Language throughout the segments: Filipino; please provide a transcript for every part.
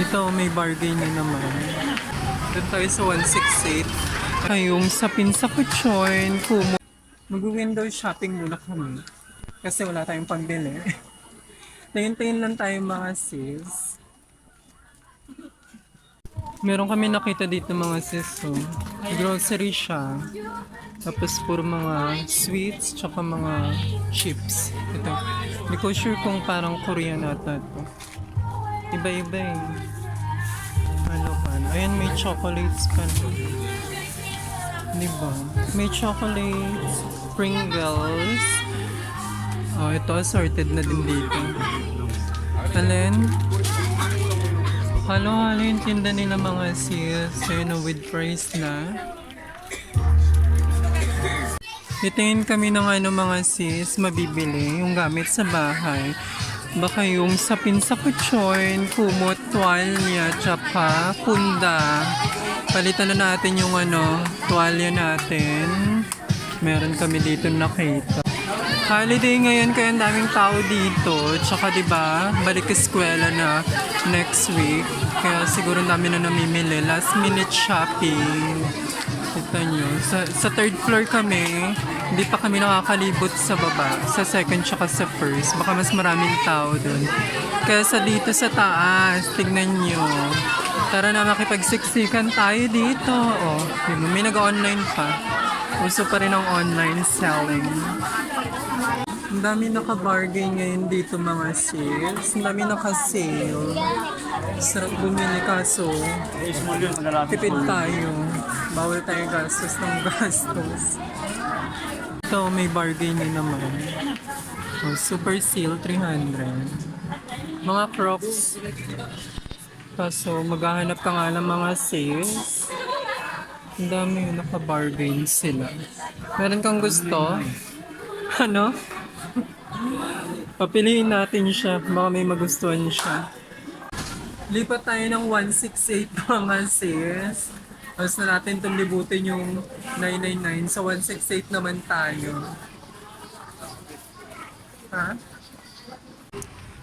Ito, may bargain na naman. Doon tayo sa 168. Kayong sa Pinsa Kuchoy, Kumo. Mag-window shopping muna kami. Kasi wala tayong pambili. Tingin-tingin lang tayo mga sis. Meron kami nakita dito mga sis. Oh. Grocery siya. Tapos puro mga sweets tsaka mga chips. Ito. Hindi ko sure kung parang Korean ata to. Iba-iba eh. Ano pa? Ayan, may chocolates pa. Di ba? May chocolates, Pringles. Oh, ito assorted na din dito. Alin? Halo-halo yung tinda nila mga sis. So, yun, oh, with price na. Titingin kami ng ano mga sis, mabibili yung gamit sa bahay. Baka yung sa pinsa kuchoy, kumot, tuwalya, tsaka punda. Palitan na natin yung ano, tuwalya natin. Meron kami dito nakita. Holiday ngayon kaya daming tao dito. Tsaka ba, balik eskwela na next week. Kaya siguro dami na namimili. Last minute shopping. Kita nyo. Sa, sa third floor kami, hindi pa kami nakakalibot sa baba. Sa second tsaka sa first. Baka mas maraming tao dun. Kaya sa dito sa taas, tignan nyo. Tara na makipagsiksikan tayo dito. Oh, may nag-online pa. Uso pa rin ang online selling. Ang dami naka-bargain ngayon dito mga sis. Ang dami naka-sale. Sarap bumili kaso tipid tayo. Bawal tayo gastos ng gastos. Ito, may bargain na naman. Oh, super sale, 300. Mga crocs. Kaso, maghahanap ka nga ng mga sales. Ang dami yung naka-bargain sila. Meron kang gusto? Ano? Papiliin natin siya. Baka may magustuhan siya. Lipat tayo ng 168 mga sis. Tapos na natin itong libutin yung 999. Sa 168 naman tayo. Ha?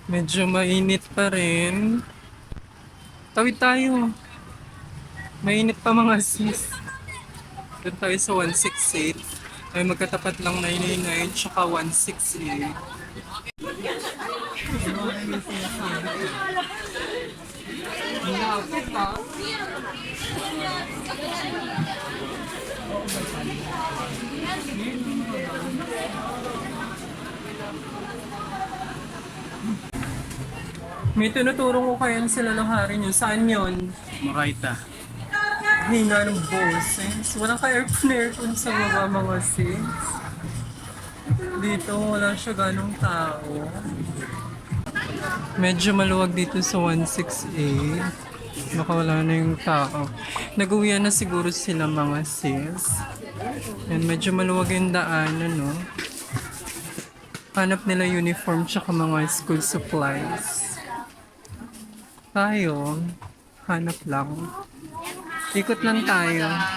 Medyo mainit pa rin. Tawid tayo. Mainit pa mga sis. Doon tayo sa 168. Ay magkatapat lang 999 tsaka 168. May tinuturo ko kayo sila ng hari nyo. Saan yun? Moraita. Hina ng boses. Walang ka-aircon-aircon sa baba mga sis. Dito wala siya ganong tao. Medyo maluwag dito sa 168. Baka wala na yung tao. Nag-uwian na siguro sila mga sis. Yan, medyo maluwag yung daan, ano. Hanap nila uniform tsaka mga school supplies. Tayo, hanap lang. Ikot lang tayo.